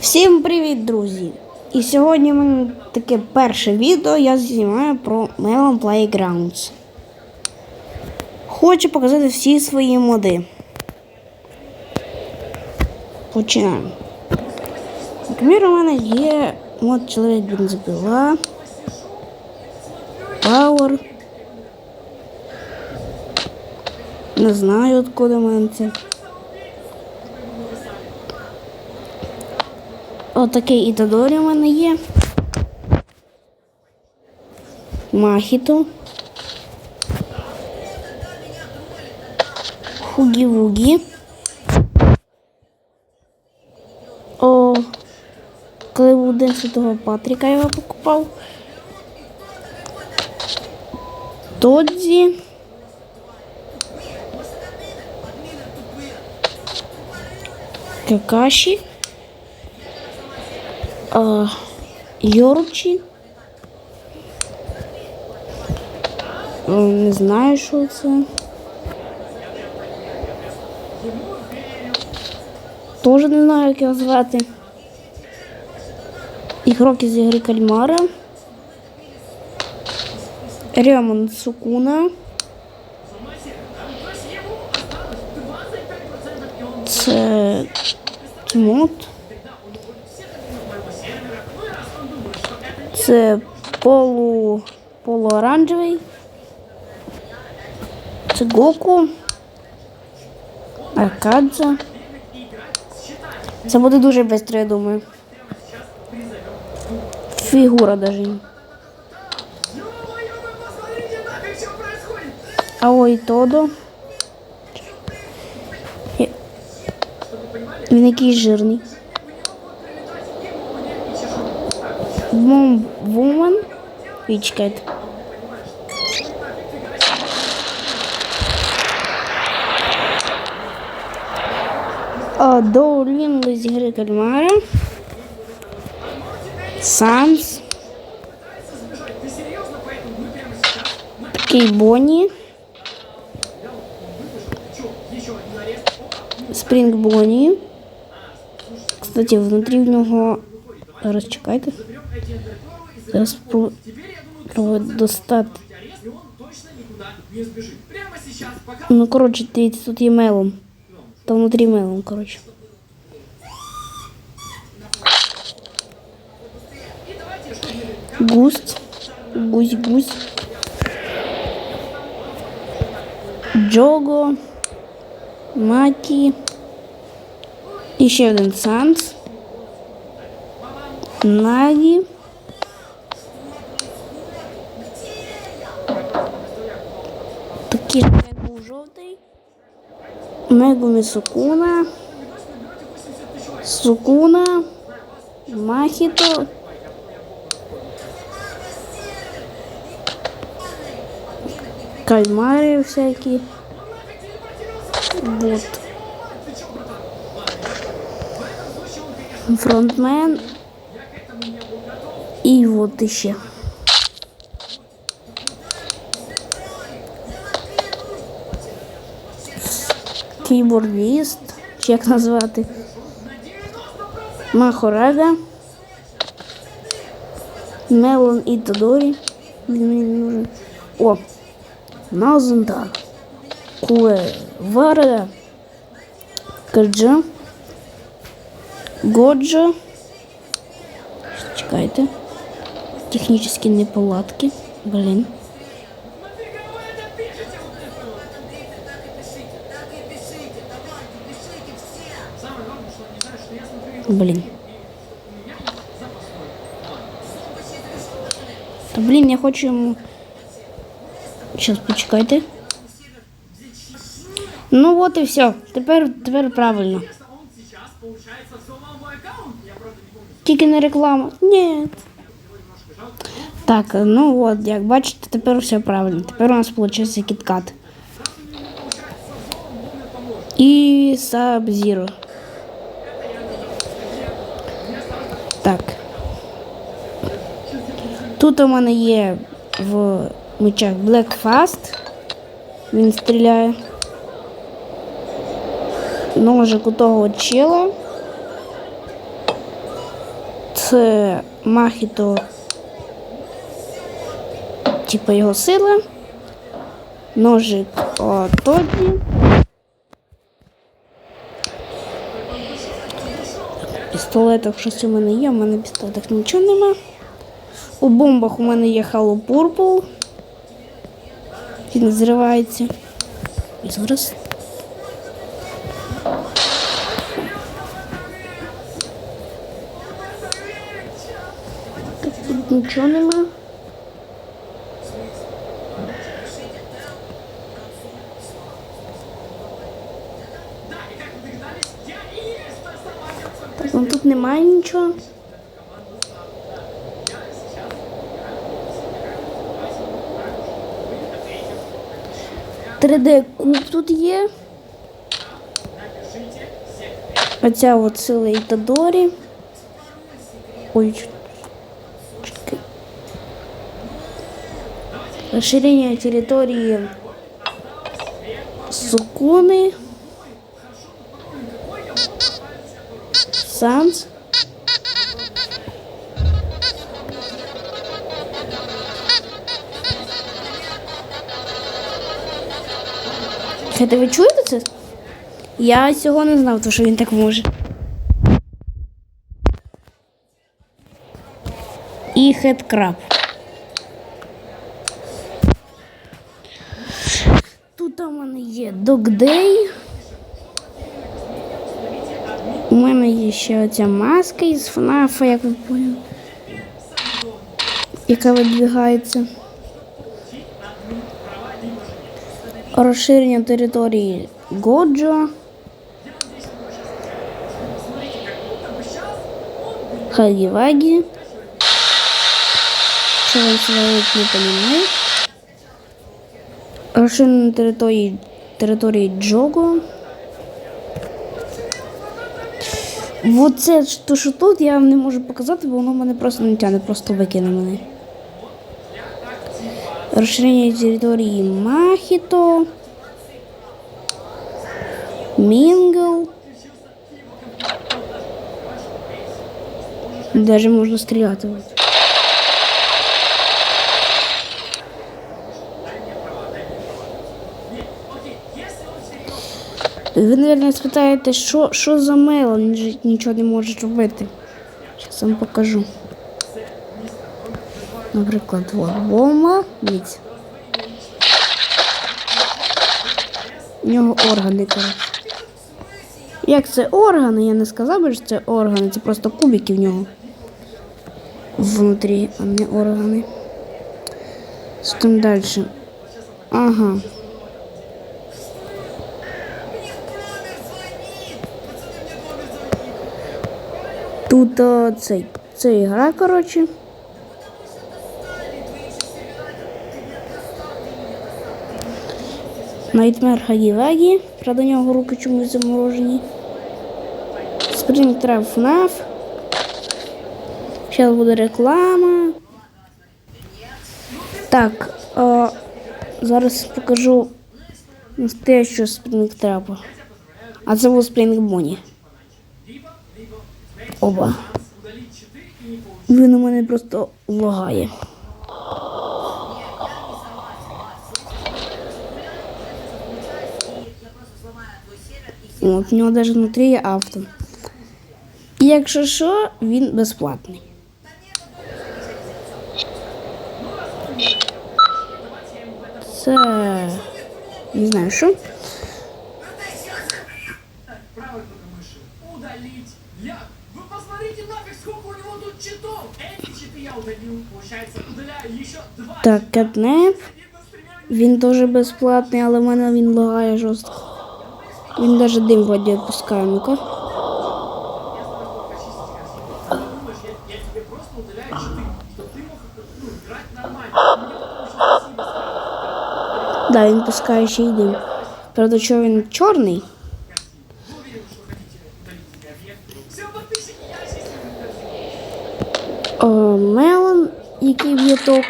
Всім привіт, друзі! І сьогодні в мене таке перше відео я знімаю про Melon Playgrounds. Хочу показати всі свої моди. Починаємо. Наприклад, у мене є мод чоловік бензопила, Power. Не знаю, откуда мене це. Отакий Ітадорі у мене є. Махіто. Хугі-вугі. О, коли був день Святого Патріка я його покупав. Тодзі. Какаші. А, Йорчі. Е, Не знаю, що це. Тоже не знаю, як його звати. Ігрок із ігри Кальмара. Ремон Сукуна. Це Тімот. Це полу полуоранжевий. Це Гоку. Аркадзе. Це буде дуже швидко, я думаю. Фігура даже. А ой Тодо. Він якийсь жирний. Бом Вуман. І чекайте. А, Доулін з ігри Кальмара. Санс. Такий Бонні. Спрінг Бонні. Кстати, внутрі в нього. Зараз чекайте. Зараз про, про достати. Ну, коротше, дивіться, тут є мелом. Там внутрі мелом, коротше. Гусь. Гусь, гусь. Джого. Маті. І ще один Санс. Нагі. Як був жовтий. Мегумі Сукуна. Сукуна. Махіто. Кальмари всякі. Вот. Фронтмен. І от іще. Кейбордіст, чи як назвати. Махорага. Мелон і Тодорі. Мені не нужен. О! Назунта. Куе. Вара. Каджа. Годжа. Чекайте. Технические неполадки. Блин. Блин. Та блін, я хочу йому. Сейчас почекайте. Ну от і все. Тепер, тепер правильно. Тільки не реклама. Ні. Так, ну от, як бачите, тепер все правильно. Тепер у нас вийшов кіткат. І Sub-Zero. Так. Тут у мене є в мечах Black Fast. Він стріляє. Ножик у того чела. Це Махіто. Типа його сила. Ножик Тоді. Пістолеток щось у мене є, у мене пістолеток нічого нема. У бомбах у мене є Halo Purple. Він зривається. І зараз. Тут нічого нема. Так, ну тут немає нічого. D куб тут є. Оця от сила Ітадорі. Ой, чекай. Розширення території Сукуни. Санс. Чекайте, ви чуєте це? Я цього не знав, то що він так може. І хедкраб. Тут у мене є Догдей. У мене ще оця маска із ФНАФа, як ви поняли. Яка видвигається. Розширення території Годжо. Хагівагі. Він говорить, не понимаю. Розширення території, території Джого. Вот це то, що тут я вам не можу показати, бо воно мене просто не тягне, просто викине мене. Розширення території Махіто. Мінгл. Даже можна стріляти. Ви, мабуть, спитаєте, що, що за же нічого не може робити. Зараз вам покажу. Наприклад, от бомба. Дивіться. У нього органи, коротше. Як це органи? Я не сказав би, що це органи, це просто кубики в нього. Внутрі, а не органи. Що там далі? Ага. Тут о, цей, це ігра, коротше. Найтмер Хагівагі. Правда, у нього руки чомусь заморожені. Спринг FNAF. Зараз буде реклама. Так, о, зараз покажу настоящого спрінгтрапа. А це був Спрінг Боні. Оба. Він у мене просто лагає. От, у нього навіть внутрі є авто. І якщо що, він безплатний. Це не знаю що. правой мыши Удалить. Я. Вы посмотрите нафиг, сколько у него тут читов. Эти читы я удалил. Получается, удаляю еще два. Так, кетнеп. Видно, стреляю. Він теж безплатний, але в мене він лагає жорстко. Він навіть дим в воді відпускає. Ну-ка. Думаешь, я, я тебе просто удаляю читы, чтобы ты мог ну, играть нормально. Мне потом еще спасибо скажешь. Да, він пускає ще й дим. Правда, що він чорний?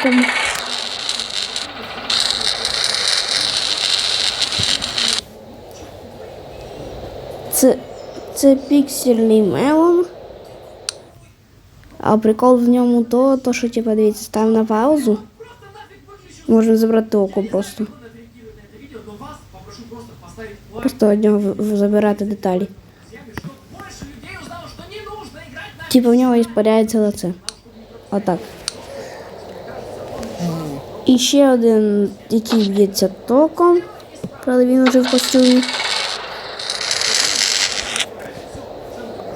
б'є током. Це, це піксельний мелон. А прикол в ньому то, то що типу, дивіться, став на паузу. Просто нафиг выключу Можна забрати око просто. отреагирует на это видео, но вас попрошу просто поставить лайк, Просто від нього в- в- забирати деталі. друзьями, чтобы больше людей узнало, что не нужно играть на Типу в нього іспаряється лице. Отак. І ще один, який б'ється током. Правда, він уже в костюмі.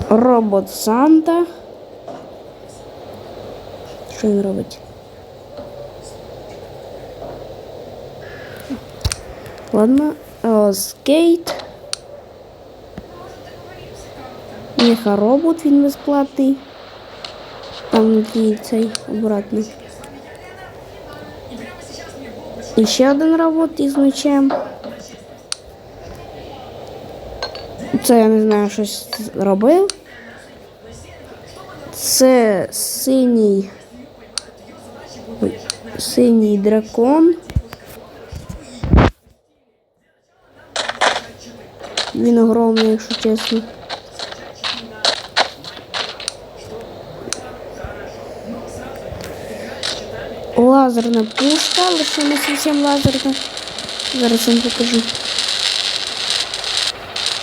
Робот Санта. Що він робить? Ладно. О, скейт. Меха-робот, він безплатний. Там який цей обратний. І ще один робот із мечем. Це я не знаю, щось робив. Це синій. Синій дракон. Він огромний, якщо чесно. Лазерна пушка, лише не зовсім лазерна. Зараз вам покажу.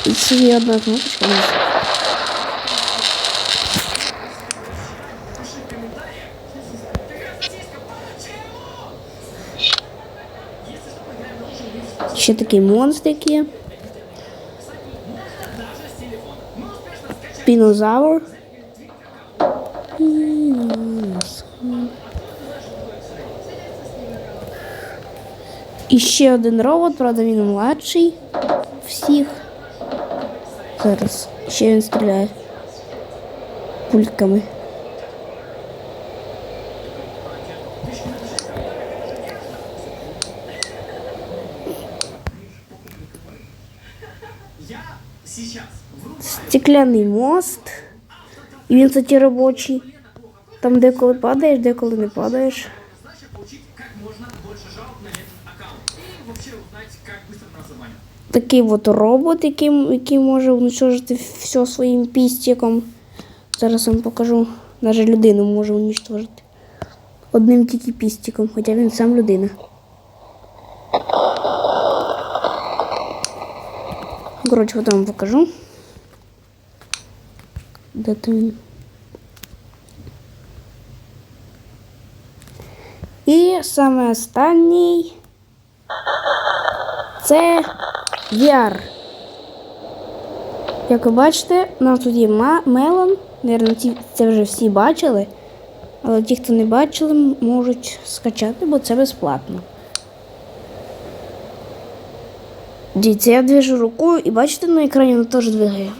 І ще є одна кнопочка. Ще такий монстрик є. Пінозавр. І ще один робот, правда, він младший всіх. Зараз ще він стріляє пульками. Стекляний мост. І він, кстати, робочий. Там деколи падаєш, деколи не падаєш. Такий от робот, який, який може уничтожити все своїм пістиком. Зараз вам покажу. Навіть людину може уничтожити. Одним тільки пістиком, хоча він сам людина. Коротше, от вам покажу. Де то він? І саме останній це VR. Як ви бачите, у нас тут є мелон. Наверно, це вже всі бачили. Але ті, хто не бачили, можуть скачати, бо це безплатно. Дивіться, я движу рукою і бачите, на екрані воно теж двигає.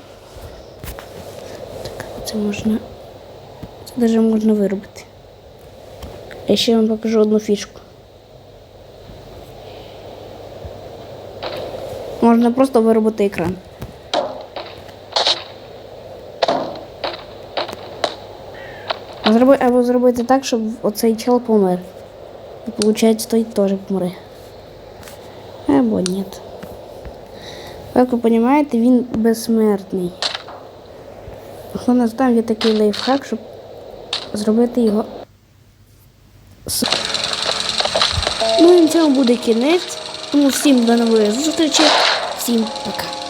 Так, це можна. Це навіть можна виробити. Я ще вам покажу одну фішку. Можна просто виробити екран. Або зробити так, щоб оцей чел помер. І виходить, той теж помре. Або ні. Як ви розумієте, він безсмертний. У нас там є такий лайфхак, щоб зробити його. Ну і на цьому буде кінець. Тому всім до нової зустрічі. Всім пока.